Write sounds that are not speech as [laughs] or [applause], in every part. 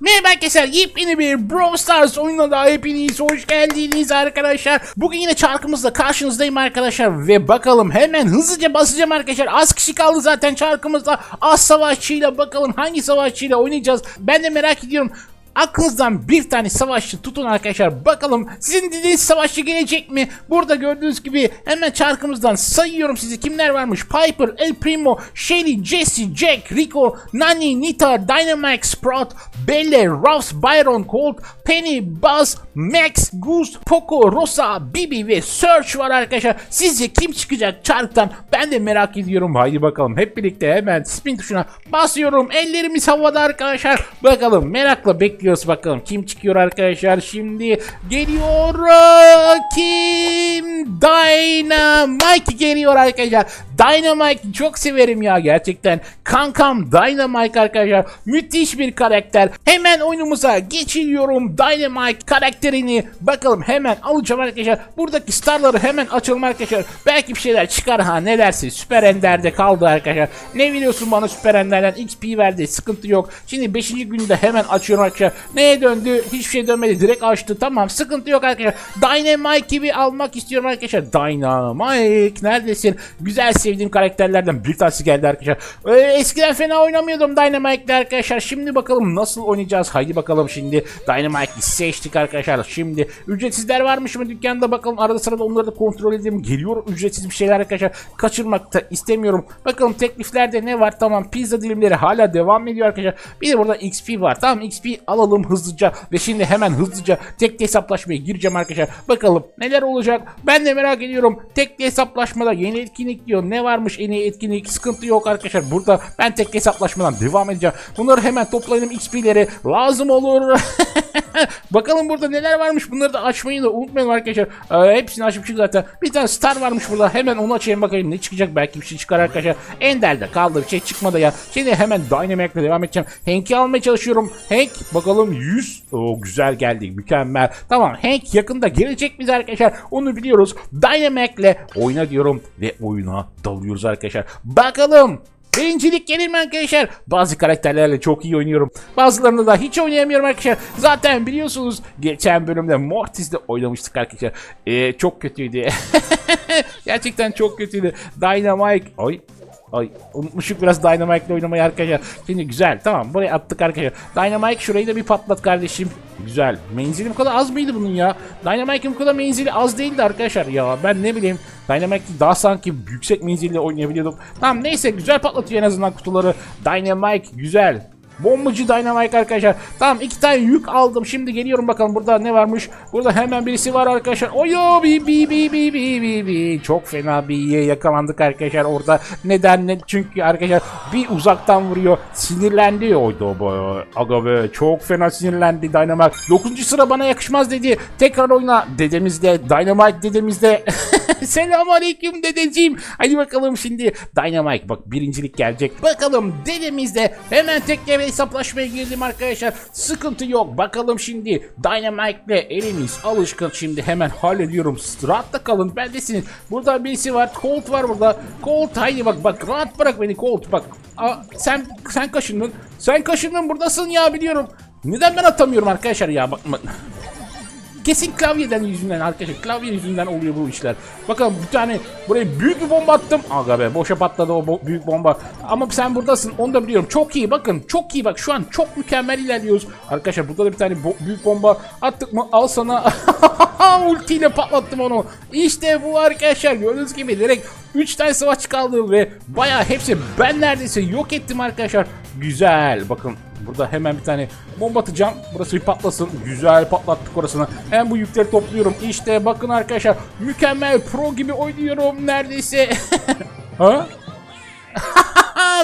Merhaba arkadaşlar yepyeni bir Brawl Stars oyununa da hepiniz hoş geldiniz arkadaşlar. Bugün yine çarkımızla karşınızdayım arkadaşlar ve bakalım hemen hızlıca basacağım arkadaşlar. Az kişi kaldı zaten çarkımızda. Az savaşçıyla bakalım hangi savaşçıyla oynayacağız. Ben de merak ediyorum. Aklınızdan bir tane savaşçı tutun arkadaşlar. Bakalım sizin dediğiniz savaşçı gelecek mi? Burada gördüğünüz gibi hemen çarkımızdan sayıyorum sizi. Kimler varmış? Piper, El Primo, Shelly, Jesse, Jack, Rico, Nani, Nita, Dynamax, Sprout, Belle, Rouse, Byron, Colt, Penny, Buzz, Max, Goose, Poco, Rosa, Bibi ve Search var arkadaşlar. Sizce kim çıkacak çarktan? Ben de merak ediyorum. Haydi bakalım hep birlikte hemen spin tuşuna basıyorum. Ellerimiz havada arkadaşlar. Bakalım merakla bekliyoruz bakalım. Kim çıkıyor arkadaşlar? Şimdi geliyor. Kim? Dynamite geliyor arkadaşlar. Dynamite çok severim ya gerçekten. Kankam Dynamite arkadaşlar. Müthiş bir karakter. Hemen oyunumuza geçiyorum. Dynamite karakterini bakalım hemen alacağım arkadaşlar. Buradaki starları hemen açalım arkadaşlar. Belki bir şeyler çıkar ha ne dersin? Süper Ender'de kaldı arkadaşlar. Ne biliyorsun bana Süper Ender'den XP verdi. Sıkıntı yok. Şimdi 5. günde hemen açıyorum arkadaşlar. Neye döndü? Hiçbir şey dönmedi. Direkt açtı. Tamam sıkıntı yok arkadaşlar. Dynamite gibi almak istiyorum arkadaşlar. Dynamite neredesin? Güzel sevdiğim karakterlerden bir tanesi geldi arkadaşlar. Ee, eskiden fena oynamıyordum Dynamite'le arkadaşlar. Şimdi bakalım nasıl oynayacağız. Haydi bakalım şimdi Dynamite'i seçtik arkadaşlar. Şimdi ücretsizler varmış mı dükkanda bakalım. Arada sırada onları da kontrol edelim. Geliyor ücretsiz bir şeyler arkadaşlar. Kaçırmak da istemiyorum. Bakalım tekliflerde ne var? Tamam pizza dilimleri hala devam ediyor arkadaşlar. Bir de burada XP var. Tamam XP alalım hızlıca. Ve şimdi hemen hızlıca tekli hesaplaşmaya gireceğim arkadaşlar. Bakalım neler olacak. Ben de merak ediyorum. Tekli hesaplaşmada yeni etkinlik diyor. Ne varmış en iyi etkinlik? Sıkıntı yok arkadaşlar. Burada ben tekli hesaplaşmadan devam edeceğim. Bunları hemen toplayalım XP'leri. Lazım olur. [laughs] Bakalım burada neler varmış. Bunları da açmayı da unutmayın arkadaşlar. Ee, hepsini açmışım zaten. Bir tane star varmış burada. Hemen onu açayım bakayım ne çıkacak. Belki bir şey çıkar arkadaşlar. Ender'de kaldı bir şey çıkmadı ya. Şimdi hemen Dynamic'le devam edeceğim. Hank'i almaya çalışıyorum. Hank bakalım 100. Oo güzel geldi. Mükemmel. Tamam Hank yakında gelecek biz arkadaşlar. Onu biliyoruz. Dynamic'le oyna diyorum ve oyuna dalıyoruz arkadaşlar. Bakalım Birincilik gelir mi arkadaşlar? Bazı karakterlerle çok iyi oynuyorum. Bazılarını da hiç oynayamıyorum arkadaşlar. Zaten biliyorsunuz geçen bölümde Mortis'de oynamıştık arkadaşlar. Ee, çok kötüydü. [laughs] Gerçekten çok kötüydü. Dynamite. Ay Ay unutmuşuk biraz Dynamite'le oynamayı arkadaşlar. Şimdi güzel tamam buraya attık arkadaşlar. Dynamite şurayı da bir patlat kardeşim. Güzel. Menzili bu kadar az mıydı bunun ya? Dynamite'in bu kadar menzili az değildi arkadaşlar ya. Ben ne bileyim Dynamite daha sanki yüksek menzille oynayabiliyordum. Tamam neyse güzel patlatıyor en azından kutuları. Dynamite güzel. Bombacı Dynamite arkadaşlar. Tamam iki tane yük aldım. Şimdi geliyorum bakalım burada ne varmış. Burada hemen birisi var arkadaşlar. Oyo bi bi bi bi bi bi bi. Çok fena bir yakalandık arkadaşlar orada. Neden? Ne? Çünkü arkadaşlar bir uzaktan vuruyor. Sinirlendi. Oydu bu. Aga be çok fena sinirlendi Dynamite. 9. sıra bana yakışmaz dedi. Tekrar oyna dedemizde. Dynamite dedemizde. [laughs] Selamünaleyküm dedeciğim. Hadi bakalım şimdi Dynamite bak birincilik gelecek. Bakalım dedemizde hemen tekrar hesaplaşmaya girdim arkadaşlar. Sıkıntı yok. Bakalım şimdi Dynamite'le elimiz alışkın. Şimdi hemen hallediyorum. Rahatta kalın. Bendesiniz. Burada birisi var. Colt var burada. Colt haydi bak bak rahat bırak beni Colt bak. Aa, sen sen kaşındın. Sen kaşındın buradasın ya biliyorum. Neden ben atamıyorum arkadaşlar ya bak. Kesin klavyeden yüzünden arkadaşlar. Klavye yüzünden oluyor bu işler. Bakın bir tane buraya büyük bir bomba attım. Aga be boşa patladı o bo- büyük bomba. Ama sen buradasın onu da biliyorum. Çok iyi bakın. Çok iyi bak şu an çok mükemmel ilerliyoruz. Arkadaşlar burada da bir tane bo- büyük bomba attık mı al sana. [laughs] Ultiyle patlattım onu. İşte bu arkadaşlar gördüğünüz gibi direkt 3 tane savaşçı kaldı ve bayağı hepsi ben neredeyse yok ettim arkadaşlar. Güzel bakın Burada hemen bir tane bomba atacağım. Burası bir patlasın. Güzel patlattık orasını. Hemen bu yükleri topluyorum. İşte bakın arkadaşlar. Mükemmel pro gibi oynuyorum neredeyse. [laughs] ha?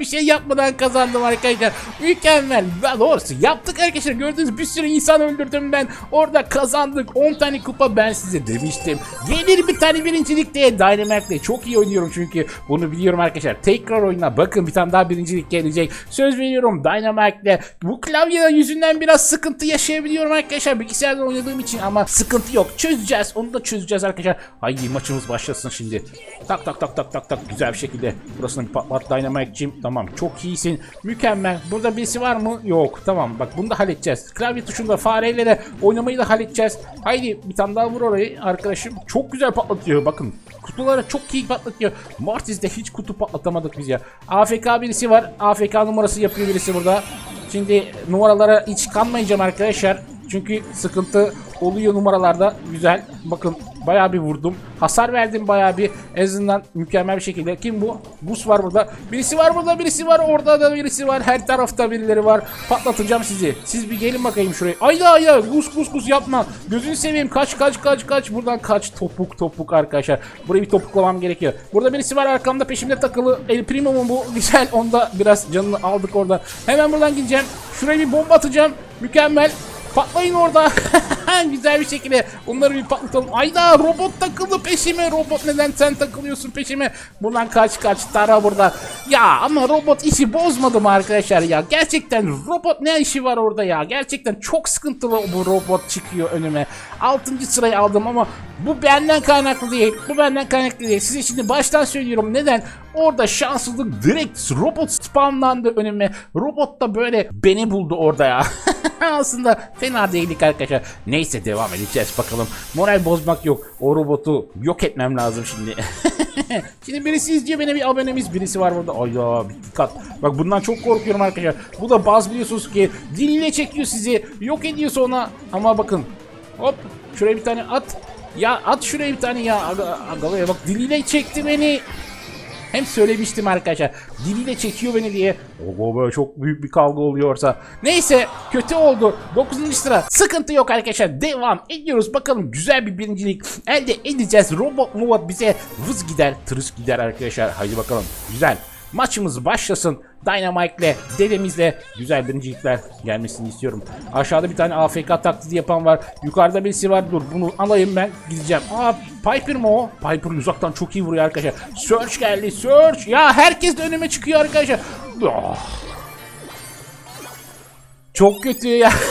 Bir şey yapmadan kazandım arkadaşlar. Mükemmel. Ve doğrusu yaptık arkadaşlar. Gördüğünüz bir sürü insan öldürdüm ben. Orada kazandık. 10 tane kupa ben size demiştim. Gelir bir tane birincilikte. Dynamite'le çok iyi oynuyorum çünkü. Bunu biliyorum arkadaşlar. Tekrar oyuna bakın bir tane daha birincilik gelecek. Söz veriyorum Dynamite'le. Bu klavye yüzünden biraz sıkıntı yaşayabiliyorum arkadaşlar. Bilgisayardan oynadığım için ama sıkıntı yok. Çözeceğiz. Onu da çözeceğiz arkadaşlar. Haydi maçımız başlasın şimdi. Tak tak tak tak tak tak. Güzel bir şekilde. Burasını bir patlat Dynamite'cim. Tamam çok iyisin. Mükemmel. Burada birisi var mı? Yok. Tamam bak bunu da halledeceğiz. Klavye tuşunda fareyle de oynamayı da halledeceğiz. Haydi bir tane daha vur orayı arkadaşım. Çok güzel patlatıyor bakın. Kutuları çok iyi patlatıyor. Mortis'te hiç kutu patlatamadık biz ya. AFK birisi var. AFK numarası yapıyor birisi burada. Şimdi numaralara hiç kanmayacağım arkadaşlar. Çünkü sıkıntı oluyor numaralarda. Güzel. Bakın bayağı bir vurdum. Hasar verdim bayağı bir. En azından mükemmel bir şekilde. Kim bu? Bus var burada. Birisi var burada birisi var. Orada da birisi var. Her tarafta birileri var. Patlatacağım sizi. Siz bir gelin bakayım şuraya. Ayda ayda. Gus gus gus yapma. Gözünü seveyim. Kaç kaç kaç kaç. Buradan kaç. Topuk topuk arkadaşlar. Burayı bir topuklamam gerekiyor. Burada birisi var arkamda peşimde takılı. El Primo bu? [laughs] Güzel. Onda biraz canını aldık orada. Hemen buradan gideceğim. Şuraya bir bomba atacağım. Mükemmel. Patlayın orada. [laughs] Güzel bir şekilde onları bir patlatalım. Ayda robot takıldı peşime. Robot neden sen takılıyorsun peşime? Buradan kaç kaç tara burada. Ya ama robot işi bozmadı mı arkadaşlar ya? Gerçekten robot ne işi var orada ya? Gerçekten çok sıkıntılı bu robot çıkıyor önüme. 6. sırayı aldım ama bu benden kaynaklı değil. Bu benden kaynaklı değil. Size şimdi baştan söylüyorum. Neden? Orada şanssızlık direkt robot spamlandı önüme. Robot da böyle beni buldu orada ya. [laughs] Aslında fena değildik arkadaşlar. Neyse devam edeceğiz bakalım. Moral bozmak yok. O robotu yok etmem lazım şimdi. [laughs] şimdi birisi izliyor beni bir abonemiz birisi var burada. Ay ya dikkat. Bak bundan çok korkuyorum arkadaşlar. Bu da baz biliyorsunuz ki diliyle çekiyor sizi. Yok ediyor sonra. Ama bakın. Hop şuraya bir tane at. Ya at şuraya bir tane ya. Aga, aga bak diliyle çekti beni. Hem söylemiştim arkadaşlar. Diliyle çekiyor beni diye. Oho böyle çok büyük bir kavga oluyorsa. Neyse kötü oldu. 9. sıra. Sıkıntı yok arkadaşlar. Devam ediyoruz. Bakalım güzel bir birincilik elde edeceğiz. Robot Muvat bize vız gider, tırıs gider arkadaşlar. Haydi bakalım. Güzel. Maçımız başlasın. Dynamite'le, dedemizle güzel birincilikler gelmesini istiyorum. Aşağıda bir tane AFK taklidi yapan var. Yukarıda birisi var. Dur bunu alayım ben. Gideceğim. Aa Piper mı o? Piper uzaktan çok iyi vuruyor arkadaşlar. Search geldi. Search. Ya herkes de önüme çıkıyor arkadaşlar. Ah. Çok kötü ya. [laughs]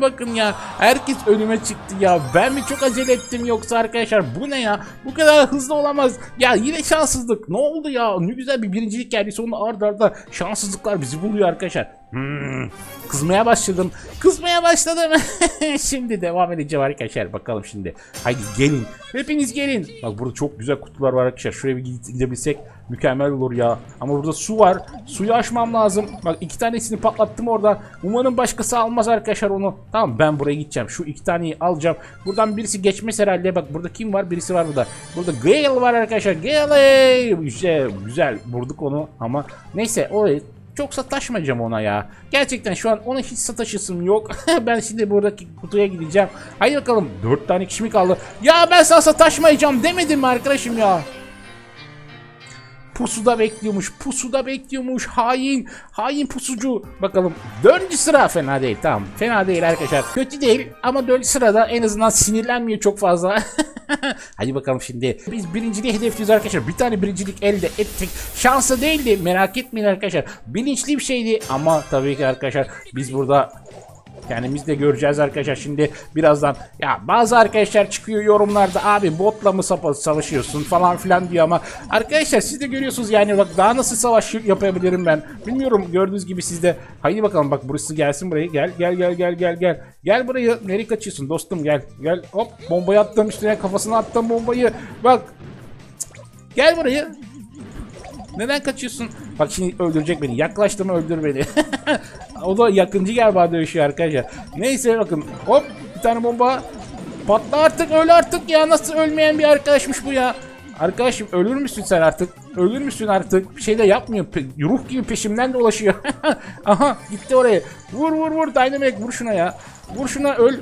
Bakın ya herkes önüme çıktı ya. Ben mi çok acele ettim yoksa arkadaşlar bu ne ya? Bu kadar hızlı olamaz. Ya yine şanssızlık. Ne oldu ya? Ne güzel bir birincilik geldi. Sonra arda arda şanssızlıklar bizi buluyor arkadaşlar. Hmm, kızmaya başladım. Kızmaya başladım. [laughs] şimdi devam edeceğim arkadaşlar. Bakalım şimdi. Haydi gelin. Hepiniz gelin. Bak burada çok güzel kutular var arkadaşlar. Şuraya bir gide- gidebilsek mükemmel olur ya. Ama burada su var. Suyu açmam lazım. Bak iki tanesini patlattım orada. Umarım başkası almaz arkadaşlar onu. Tamam ben buraya gideceğim. Şu iki taneyi alacağım. Buradan birisi geçmez herhalde. Bak burada kim var? Birisi var burada. Burada Gale var arkadaşlar. Gale. Güzel, güzel. Vurduk onu ama neyse orayı çok sataşmayacağım ona ya. Gerçekten şu an ona hiç sataşısım yok. [laughs] ben şimdi buradaki kutuya gideceğim. Haydi bakalım. Dört tane kişi mi kaldı? Ya ben sana sataşmayacağım demedim mi arkadaşım ya? Pusuda bekliyormuş. Pusuda bekliyormuş. Hain. Hain pusucu. Bakalım. Dördüncü sıra fena değil. Tamam. Fena değil arkadaşlar. Kötü değil ama dördüncü sırada en azından sinirlenmiyor çok fazla. [laughs] Hadi bakalım şimdi. Biz birinciliği hedefliyoruz arkadaşlar. Bir tane birincilik elde ettik. Şansı değildi. Merak etmeyin arkadaşlar. Bilinçli bir şeydi ama tabii ki arkadaşlar biz burada Kendimiz de göreceğiz arkadaşlar şimdi birazdan. Ya bazı arkadaşlar çıkıyor yorumlarda abi botla mı savaşıyorsun falan filan diyor ama arkadaşlar siz de görüyorsunuz yani bak daha nasıl savaş yapabilirim ben. Bilmiyorum gördüğünüz gibi siz de. Haydi bakalım bak burası gelsin buraya gel gel gel gel gel gel. Gel buraya nereye kaçıyorsun dostum gel gel hop bombayı attım üstüne kafasına attım bombayı. Bak gel buraya. Neden kaçıyorsun? Bak şimdi öldürecek beni. Yaklaştı mı öldür beni. [laughs] o da yakıncı galiba dövüşüyor arkadaşlar. Neyse bakın. Hop bir tane bomba. Patla artık öl artık ya. Nasıl ölmeyen bir arkadaşmış bu ya. Arkadaşım ölür müsün sen artık? Ölür müsün artık? Bir şey de yapmıyor. Pe- ruh gibi peşimden dolaşıyor. [laughs] Aha gitti oraya. Vur vur vur Dynamic vur şuna ya. Vur şuna öl.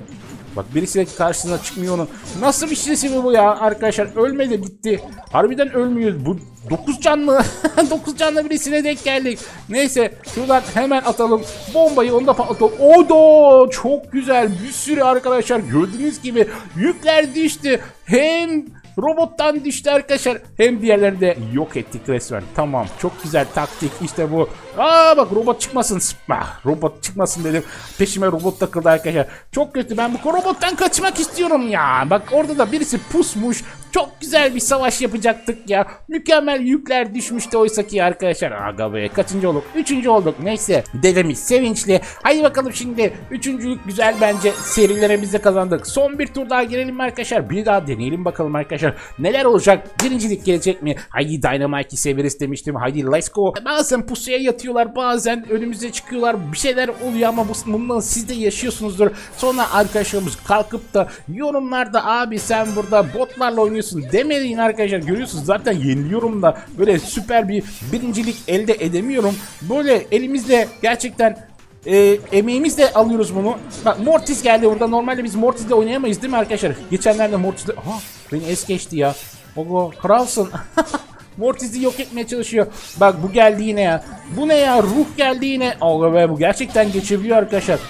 Bak birisi de karşısına çıkmıyor onun. Nasıl bir şeysi bu ya arkadaşlar? Ölmedi gitti. Harbiden ölmüyor. Bu 9 canlı. 9 canlı birisine denk geldik. Neyse şuradan hemen atalım. Bombayı onu da patlatalım. O da çok güzel. Bir sürü arkadaşlar gördüğünüz gibi yükler düştü. Hem robottan düştü arkadaşlar. Hem diğerlerini de yok ettik resmen. Tamam çok güzel taktik işte bu. Aa bak robot çıkmasın. Ah, robot çıkmasın dedim. Peşime robot takıldı arkadaşlar. Çok kötü ben bu robottan kaçmak istiyorum ya. Bak orada da birisi pusmuş. Çok güzel bir savaş yapacaktık ya. Mükemmel yükler düşmüştü oysa ki arkadaşlar. Aga be kaçıncı olduk? Üçüncü olduk. Neyse devemiz sevinçli. Haydi bakalım şimdi. Üçüncülük güzel bence. Serilerimizi kazandık. Son bir tur daha girelim arkadaşlar? Bir daha deneyelim bakalım arkadaşlar. Neler olacak? Birincilik gelecek mi? Haydi Dynamite'i severiz demiştim. Haydi let's go. Bazen pusuya yatıyorlar. Bazen önümüze çıkıyorlar. Bir şeyler oluyor ama bu, bundan siz de yaşıyorsunuzdur. Sonra arkadaşlarımız kalkıp da yorumlarda abi sen burada botlarla oynuyorsun demeyin arkadaşlar. Görüyorsunuz zaten yeniliyorum da böyle süper bir birincilik elde edemiyorum. Böyle elimizle gerçekten e, emeğimizle alıyoruz bunu. Bak Mortis geldi burada. Normalde biz Mortis'le oynayamayız değil mi arkadaşlar? Geçenlerde Mortis'le... Aha beni es geçti ya. Ogo kralsın. [laughs] Mortis'i yok etmeye çalışıyor. Bak bu geldi yine ya. Bu ne ya? Ruh geldi yine. Ogo be bu gerçekten geçebiliyor arkadaşlar.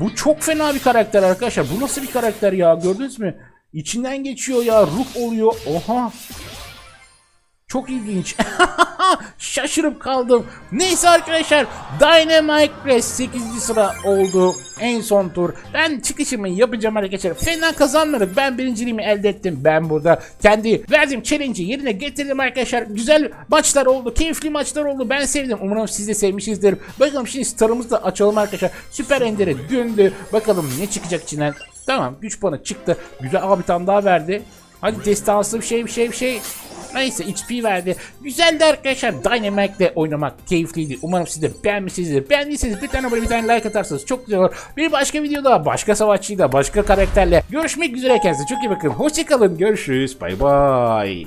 Bu çok fena bir karakter arkadaşlar. Bu nasıl bir karakter ya? Gördünüz mü? İçinden geçiyor ya. Ruh oluyor. Oha. Çok ilginç. [laughs] Şaşırıp kaldım. Neyse arkadaşlar Dynamite Press 8. sıra oldu. En son tur. Ben çıkışımı yapacağım arkadaşlar. Fena kazanmadık. Ben birinciliğimi elde ettim. Ben burada kendi verdiğim challenge'i yerine getirdim arkadaşlar. Güzel maçlar oldu. Keyifli maçlar oldu. Ben sevdim. Umarım siz de sevmişsinizdir. Bakalım şimdi starımızı da açalım arkadaşlar. Süper Ender'e döndü. Bakalım ne çıkacak içinden. Tamam güç puanı çıktı. Güzel abi bir tane daha verdi. Hadi destansı bir şey bir şey bir şey. Neyse XP verdi. Güzeldi arkadaşlar. Dynamite'le oynamak keyifliydi. Umarım siz de beğenmişsinizdir. Beğendiyseniz bir tane böyle bir tane like atarsanız çok güzel olur. Bir başka videoda başka savaşçıyla başka karakterle görüşmek üzere kendinize çok iyi bakın. Hoşçakalın. Görüşürüz. Bay bay.